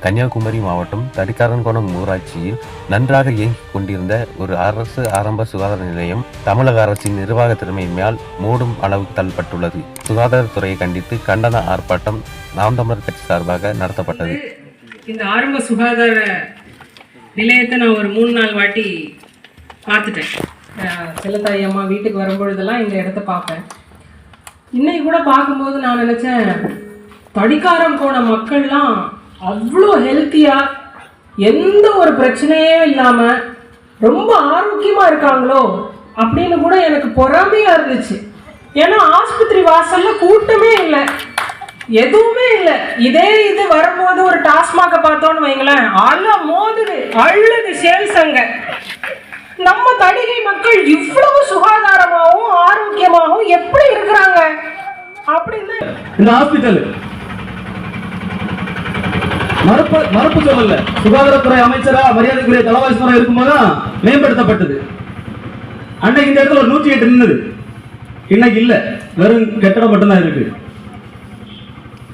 கன்னியாகுமரி மாவட்டம் தடிக்காரன்கோணம் ஊராட்சியில் நன்றாக இயங்கிக் கொண்டிருந்த ஒரு அரசு ஆரம்ப சுகாதார நிலையம் தமிழக அரசின் நிர்வாக திறமையினால் மூடும் அளவுக்கு தள்ளப்பட்டுள்ளது. சுகாதாரத்துறையை கண்டித்து கண்டன ஆர்ப்பாட்டம் நாம் தமிழர் கட்சி சார்பாக நடத்தப்பட்டது. இந்த ஆரம்ப சுகாதார நிலையத்தை நான் ஒரு மூணு நாள் வாட்டி பார்த்துட்டேன். அஹ் தாய் அம்மா வீட்டுக்கு வரும்பொழுதெல்லாம் இந்த இடத்த பார்ப்பேன். இன்னைக்கு கூட பார்க்கும்போது நான் நினச்சேன் தடிக்காரம் போன மக்கள்லாம் அவ்வளோ ஹெல்த்தியாக எந்த ஒரு பிரச்சனையே இல்லாமல் ரொம்ப ஆரோக்கியமாக இருக்காங்களோ அப்படின்னு கூட எனக்கு பொறாமையாக இருந்துச்சு. ஏன்னா ஆஸ்பத்திரி வாசலில் கூட்டமே இல்லை. எதுவுமே இல்லை. இதே இது வரும்போது ஒரு டாஸ்மாக பார்த்தோன்னு வைங்களேன் அல மோதுது அழுது சேல்ஸ் அங்க. நம்ம தடிகை மக்கள் இவ்வளவு சுகாதாரமாகவும் ஆரோக்கியமாகவும் எப்படி இருக்கிறாங்க? அப்படின்னு இந்த ஹாஸ்பிட்டல் மறுப்பு மறுப்பு சொல்லல. சுகாதாரத்துறை அமைச்சரா மரியாதைக்குரிய தலவாசனம் இருக்கும்போதுதான் மேம்படுத்தப்பட்டது. அன்னைக்கு இந்த இடத்துல ஒரு நூற்றி எட்டு நின்னுது. இன்னைக்கு இல்ல. வெறும் கட்டடம் மட்டும்தான் இருக்கு.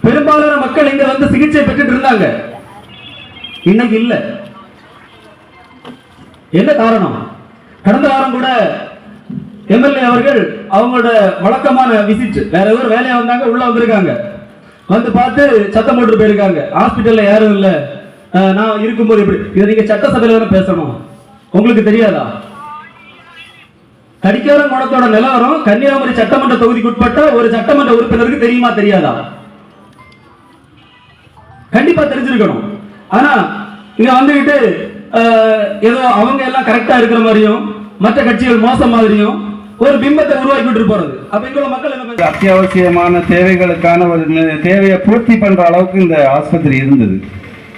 பெரும்பாலான மக்கள் இங்க வந்து சிகிச்சை பெற்றுட்டு இருந்தாங்க. இன்னைக்கு இல்ல. என்ன காரணம்? கடந்த வாரம் கூட எம்எல்ஏ அவர்கள் அவங்களோட வழக்கமான விசிட் வேற ஏதோ ஒரு வேலையா வந்தாங்க உள்ள வந்திருக்காங்க. வந்து பார்த்து சத்தம் போட்டு போயிருக்காங்க. ஹாஸ்பிட்டல்ல யாரும் இல்ல. நான் இருக்கும்போது எப்படி? இதை நீங்க சட்டசபையில தானே பேசணும்? உங்களுக்கு தெரியாதா? கடிக்காரம் குணத்தோட நிலவரம் கன்னியாகுமரி சட்டமன்ற தொகுதிக்கு உட்பட்ட ஒரு சட்டமன்ற உறுப்பினருக்கு தெரியுமா தெரியாதா? கண்டிப்பா தெரிஞ்சிருக்கணும். ஆனா இங்க வந்துகிட்டு ஏதோ அவங்க எல்லாம் கரெக்டா இருக்கிற மாதிரியும் மற்ற கட்சிகள் மோசம் மாதிரியும் ஒரு பிம்பத்தை உருவாக்கிட்டு போறது. அப்ப இங்குள்ள மக்கள் என்ன அத்தியாவசியமான தேவைகளுக்கான ஒரு தேவையை பூர்த்தி பண்ற அளவுக்கு இந்த ஆஸ்பத்திரி இருந்தது.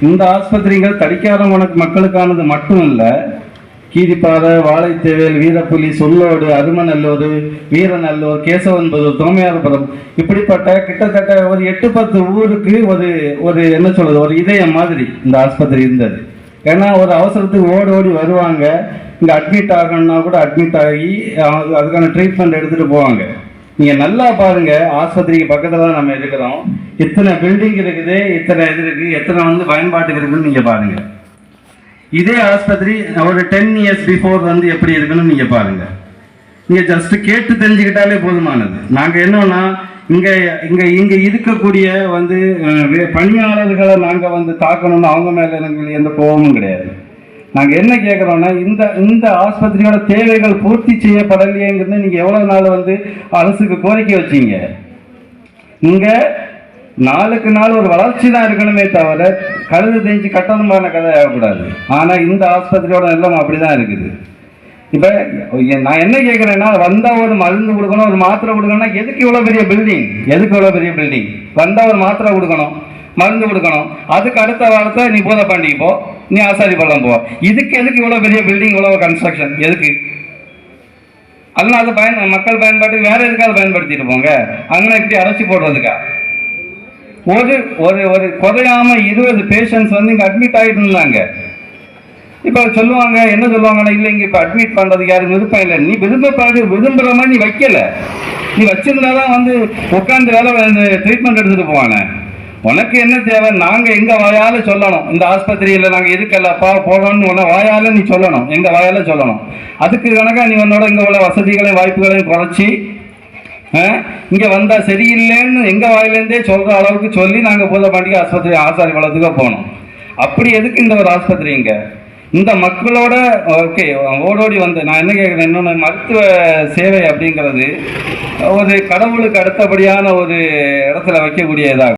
இந்த ஆஸ்பத்திரிகள் தடிக்காத உனக்கு மக்களுக்கானது மட்டும் இல்லை கீரிப்பாறை வாழைத்தேவேல் வீரப்புலி சொல்லோடு அருமநல்லூர் வீரநல்லூர் கேசவன்பதூர் தோமையார்புரம் இப்படிப்பட்ட கிட்டத்தட்ட ஒரு எட்டு பத்து ஊருக்கு ஒரு ஒரு என்ன சொல்றது ஒரு இதயம் மாதிரி இந்த ஆஸ்பத்திரி இருந்தது. ஏன்னா ஒரு அவசரத்துக்கு ஓடி ஓடி வருவாங்க. இங்கே அட்மிட் ஆகணும்னா கூட அட்மிட் ஆகி அதுக்கான ட்ரீட்மெண்ட் எடுத்துகிட்டு போவாங்க. நீங்கள் நல்லா பாருங்கள் ஆஸ்பத்திரிக்கு பக்கத்தில் தான் நம்ம இருக்கிறோம். இத்தனை பில்டிங் இருக்குது இத்தனை இது இருக்குது எத்தனை வந்து பயன்பாட்டுக்கு இருக்குன்னு நீங்கள் பாருங்கள் இதே ஆஸ்பத்திரி ஒரு டென் இயர்ஸ் பிஃபோர் வந்து எப்படி இருக்குன்னு நீங்கள் பாருங்கள் நீங்கள் ஜஸ்ட்டு கேட்டு தெரிஞ்சுக்கிட்டாலே போதுமானது. நாங்கள் என்னன்னா இங்கே இங்கே இங்கே இருக்கக்கூடிய வந்து பணியாளர்களை நாங்கள் வந்து தாக்கணும்னு அவங்க மேலே எனக்கு எந்த கோபமும் கிடையாது. நாங்கள் என்ன கேட்குறோம்னா இந்த இந்த ஆஸ்பத்திரியோட தேவைகள் பூர்த்தி செய்யப்படலையேங்கிறது நீங்கள் எவ்வளோ நாள் வந்து அரசுக்கு கோரிக்கை வச்சீங்க. இங்கே நாளுக்கு நாள் ஒரு வளர்ச்சி தான் இருக்கணுமே தவிர கழுது தெரிஞ்சு கட்டணமான கதை ஆகக்கூடாது. ஆனால் இந்த ஆஸ்பத்திரியோட நிலம் அப்படிதான் இருக்குது. இப்ப நான் என்ன கேட்கறேன்னா வந்தா ஒரு மருந்து கொடுக்கணும் ஒரு மாத்திரை கொடுக்கணும்னா எதுக்கு இவ்வளவு பெரிய பில்டிங் எதுக்கு இவ்வளவு பெரிய பில்டிங் வந்தா ஒரு மாத்திரை கொடுக்கணும் மருந்து கொடுக்கணும். அதுக்கு அடுத்த வாரத்தை நீ பூதப்பாண்டிக்கு போ நீ ஆசாரி பள்ளம் போ. இதுக்கு எதுக்கு இவ்வளவு பெரிய பில்டிங் இவ்வளவு கன்ஸ்ட்ரக்ஷன் எதுக்கு? அதெல்லாம் அது பயன் மக்கள் பயன்பாட்டுக்கு வேற எதுக்காவது பயன்படுத்திட்டு போங்க? அங்கே இப்படி அரைச்சி போடுறதுக்கா? ஒரு ஒரு ஒரு குறையாம இருபது பேஷண்ட்ஸ் வந்து இங்கே அட்மிட் ஆகிட்டு இருந்தாங்க இப்போ சொல்லுவாங்க என்ன சொல்லுவாங்கன்னா இல்லை இங்கே இப்போ அட்மிட் பண்ணுறது யாரும் விருப்பம் இல்லை. நீ விரும்பப்படுறது விரும்புகிற மாதிரி நீ வைக்கல. நீ வச்சிருந்தாதான் வந்து உட்காந்து வேலை ட்ரீட்மெண்ட் எடுத்துகிட்டு போவானே. உனக்கு என்ன தேவை? நாங்கள் எங்கள் வாயால் சொல்லணும். இந்த ஆஸ்பத்திரியில் நாங்கள் இருக்கலப்பா போகணும்னு உன்ன வாயால் நீ சொல்லணும். எங்கள் வாயால் சொல்லணும். அதுக்கு கணக்காக நீ உன்னோட இங்கே உள்ள வசதிகளையும் வாய்ப்புகளையும் குறைச்சி இங்கே வந்தால் சரியில்லைன்னு எங்கள் வாயிலேருந்தே சொல்கிற அளவுக்கு சொல்லி நாங்க பூதப்பாண்டிக்கு ஆஸ்பத்திரி ஆசாரி வளத்துக்கு போனோம் அப்படி எதுக்கு இந்த ஒரு ஆஸ்பத்திரி இங்கே? இந்த மக்களோட ஓகே ஓடோடி வந்து நான் என்ன கேட்குறேன் இன்னொன்று மருத்துவ சேவை அப்படிங்கிறது ஒரு கடவுளுக்கு அடுத்தபடியான ஒரு இடத்துல வைக்கக்கூடியதாக